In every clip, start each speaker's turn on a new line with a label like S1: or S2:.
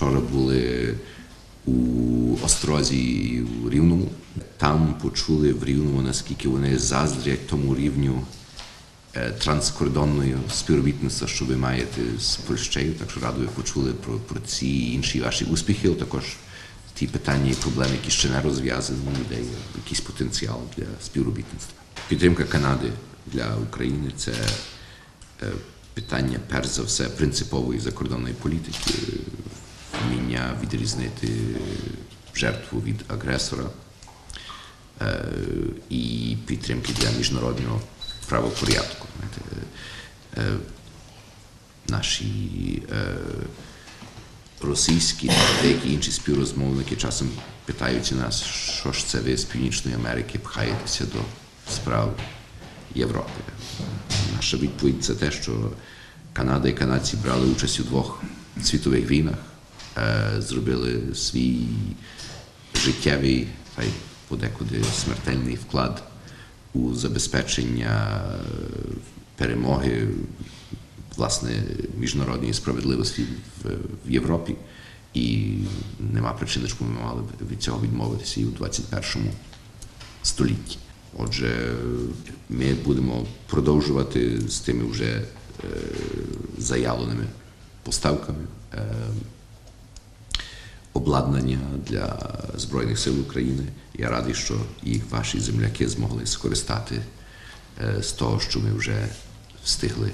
S1: Вчора були у Острозі і у Рівному. Там почули в Рівному, наскільки вони заздрять тому рівню е, транскордонної співробітництва, що ви маєте з Польщею. Так що радо ви почули про, про ці інші ваші успіхи, також ті питання і проблеми, які ще не розв'язані, де якийсь потенціал для співробітництва. Підтримка Канади для України це е, питання, перш за все, принципової закордонної політики, вміння відрізнити жертву від агресора е, і підтримки для міжнародного правопорядку. Знаєте, е, Наші е, російські та деякі інші співрозмовники часом питають нас, що ж це ви з Північної Америки пхаєтеся до справ Європи. Наша відповідь це те, що Канада і канадці брали участь у двох світових війнах, е, зробили свій життєвий та й подекуди смертельний вклад у забезпечення е, перемоги власне міжнародної справедливості в, Європі. І нема причини, чому ми мали б від цього відмовитися і у 21 столітті. Отже, ми будемо продовжувати з тими вже е, заявленими поставками е, обладнання для Збройних сил України. Я радий, що і ваші земляки змогли скористати е, з того, що ми вже встигли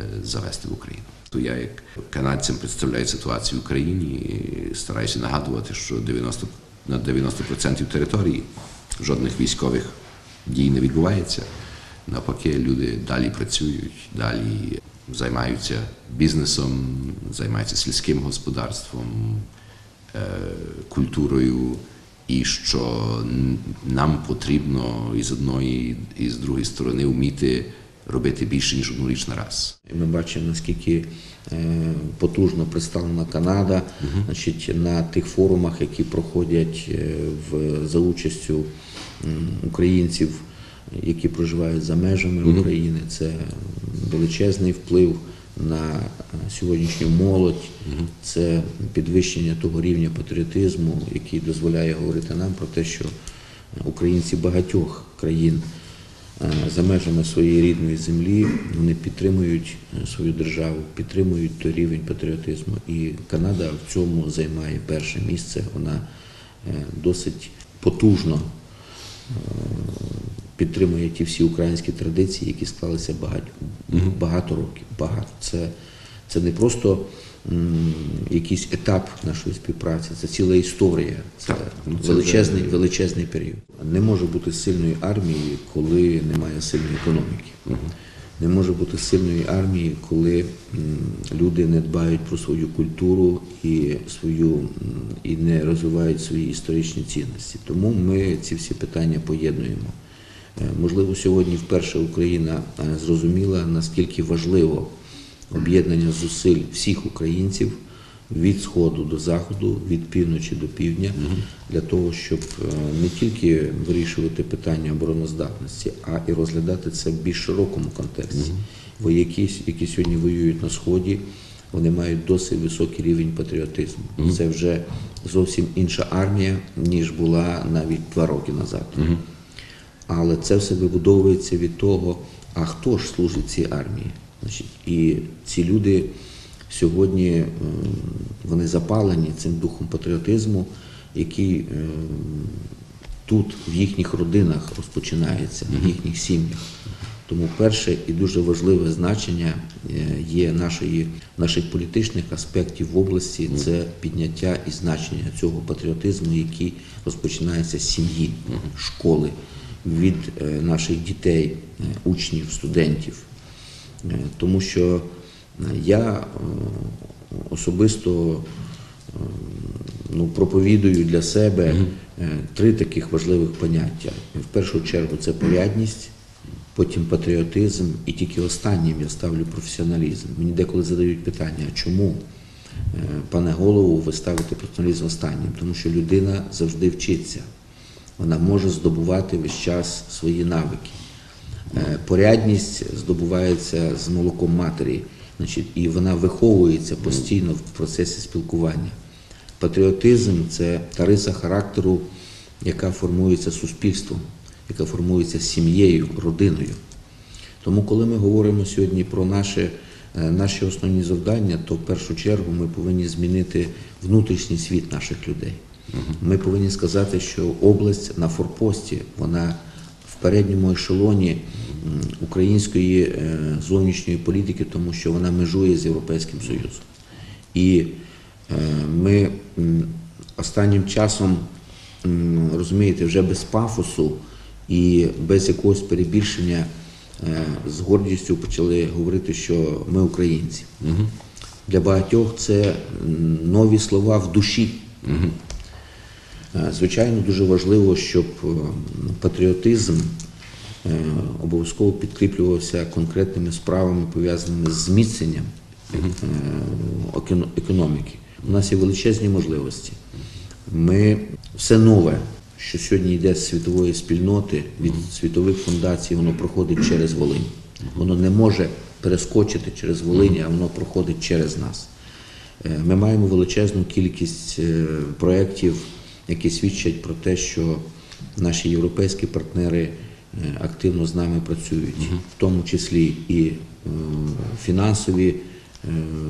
S1: е, завести в Україну. То я, як канадцям, представляю ситуацію в Україні і стараюся нагадувати, що 90, на 90% території жодних військових дій не відбувається. Навпаки, люди далі працюють, далі займаються бізнесом, займаються сільським господарством, культурою, і що нам потрібно і з одної, і з другої сторони вміти робити більше, ніж одну річ на раз.
S2: Ми бачимо, наскільки е, потужно представлена Канада значить, на тих форумах, які проходять е, в, за участю українців, які проживають за межами України. Це величезний вплив на сьогоднішню молодь, це підвищення того рівня патріотизму, який дозволяє говорити нам про те, що українці багатьох країн е, за межами своєї рідної землі вони підтримують е, свою державу, підтримують той рівень патріотизму. І Канада в цьому займає перше місце. Вона е, досить потужно підтримує ті всі українські традиції, які склалися багато, багато років. Багато. Це, це не просто м, якийсь етап нашої співпраці, це ціла історія, це
S1: Так, ну, це
S2: величезний,
S1: вже-
S2: величезний період. Не може бути сильної армії, коли немає сильної економіки. Не може бути сильної армії, коли люди не дбають про свою культуру і свою і не розвивають свої історичні цінності. Тому ми ці всі питання поєднуємо. Е, Можливо, сьогодні вперше Україна е, зрозуміла, наскільки важливо об'єднання зусиль всіх українців від сходу до заходу, від півночі до півдня, для того, щоб е, не тільки вирішувати питання обороноздатності, а і розглядати це в більш широкому контексті. Вояки, які сьогодні воюють на сході, вони мають досить високий рівень патріотизму. Це вже зовсім інша армія, ніж була навіть два роки назад. Але це все вибудовується від того, а хто ж служить цій армії. Значить, і ці люди сьогодні ем, вони запалені цим духом патріотизму, який ем, тут, в їхніх родинах, розпочинається, в їхніх сім'ях. Тому перше і дуже важливе значення е, є нашої, наших політичних аспектів в області це підняття і значення цього патріотизму, який розпочинається з сім'ї, школи, від е, наших дітей, е, учнів, студентів. Е, Тому що я особисто ну, проповідую для себе три таких важливих поняття. В першу чергу це порядність, потім патріотизм, і тільки останнім я ставлю професіоналізм. Мені деколи задають питання, чому, пане голову, ви ставите професіоналізм останнім? Тому що людина завжди вчиться. Вона може здобувати весь час свої навики. Е, Порядність здобувається з молоком матері, значить, і вона виховується постійно в процесі спілкування. Патріотизм це та риса характеру, яка формується суспільством, яка формується сім'єю, родиною. Тому, коли ми говоримо сьогодні про наше, е, наші основні завдання, то в першу чергу ми повинні змінити внутрішній світ наших людей. Ми повинні сказати, що область на форпості, вона в передньому ешелоні української е, зовнішньої політики, тому що вона межує з Європейським Союзом. І е, ми останнім часом, розумієте, вже без пафосу і без якогось перебільшення е, з гордістю почали говорити, що ми українці. Для багатьох це нові слова в душі. Е, Звичайно, дуже важливо, щоб е, патріотизм е, обов'язково підкріплювався конкретними справами, пов'язаними з зміцненням е, економіки. У нас є величезні можливості. Ми все нове, що сьогодні йде з світової спільноти, від світових фундацій, воно проходить через Волинь. Воно не може перескочити через Волинь, а воно проходить через нас. Е, Ми маємо величезну кількість е, проєктів, які свідчать про те, що наші європейські партнери е, активно з нами працюють, в тому числі і е, фінансові е,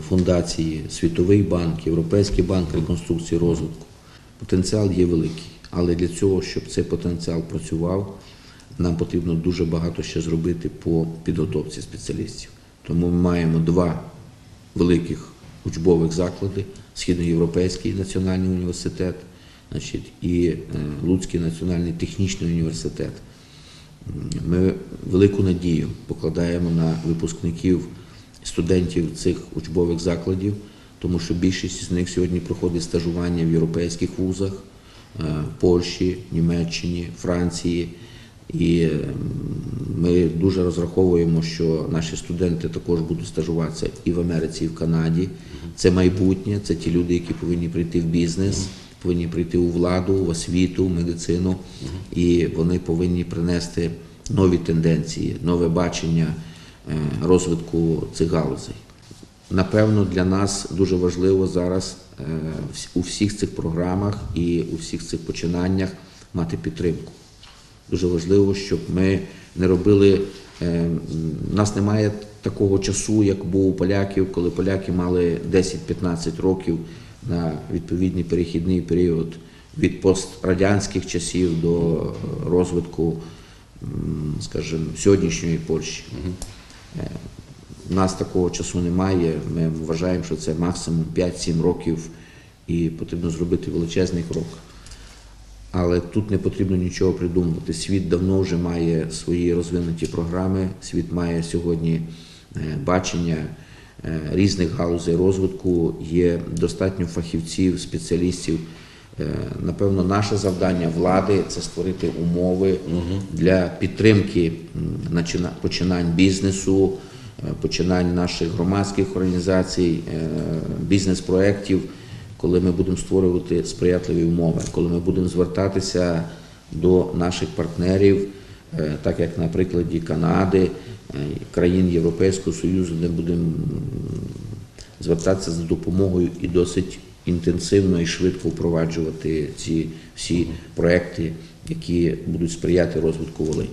S2: фундації, Світовий банк, Європейський банк реконструкції розвитку. Потенціал є великий, але для цього, щоб цей потенціал працював, нам потрібно дуже багато ще зробити по підготовці спеціалістів. Тому ми маємо два великих учбових заклади: Східноєвропейський національний університет, значить, і е, Луцький національний технічний університет. Ми велику надію покладаємо на випускників студентів цих учбових закладів, тому що більшість з них сьогодні проходить стажування в європейських вузах, е, в Польщі, Німеччині, Франції. І ми дуже розраховуємо, що наші студенти також будуть стажуватися і в Америці, і в Канаді. Це майбутнє, це ті люди, які повинні прийти в бізнес, повинні прийти у владу, в освіту, в медицину, і вони повинні принести нові тенденції, нове бачення е, розвитку цих галузей. Напевно, для нас дуже важливо зараз е, у всіх цих програмах і у всіх цих починаннях мати підтримку. Дуже важливо, щоб ми не робили. е, У нас немає такого часу, як був у поляків, коли поляки мали 10-15 років на відповідний перехідний період від пострадянських часів до е, розвитку, скажімо, сьогоднішньої Польщі. Е, У нас такого часу немає. Ми вважаємо, що це максимум 5-7 років, і потрібно зробити величезний крок. Але тут не потрібно нічого придумувати. Світ давно вже має свої розвинуті програми. Світ має сьогодні е, бачення е, різних галузей розвитку. Є достатньо фахівців, спеціалістів. Е, Напевно, наше завдання влади це створити умови для підтримки починань бізнесу, е, починань наших громадських організацій, е, бізнес-проєктів коли ми будемо створювати сприятливі умови, коли ми будемо звертатися до наших партнерів, е, так як на прикладі Канади, е, країн Європейського Союзу, де будемо звертатися за допомогою і досить інтенсивно і швидко впроваджувати ці всі проекти, які будуть сприяти розвитку Волині.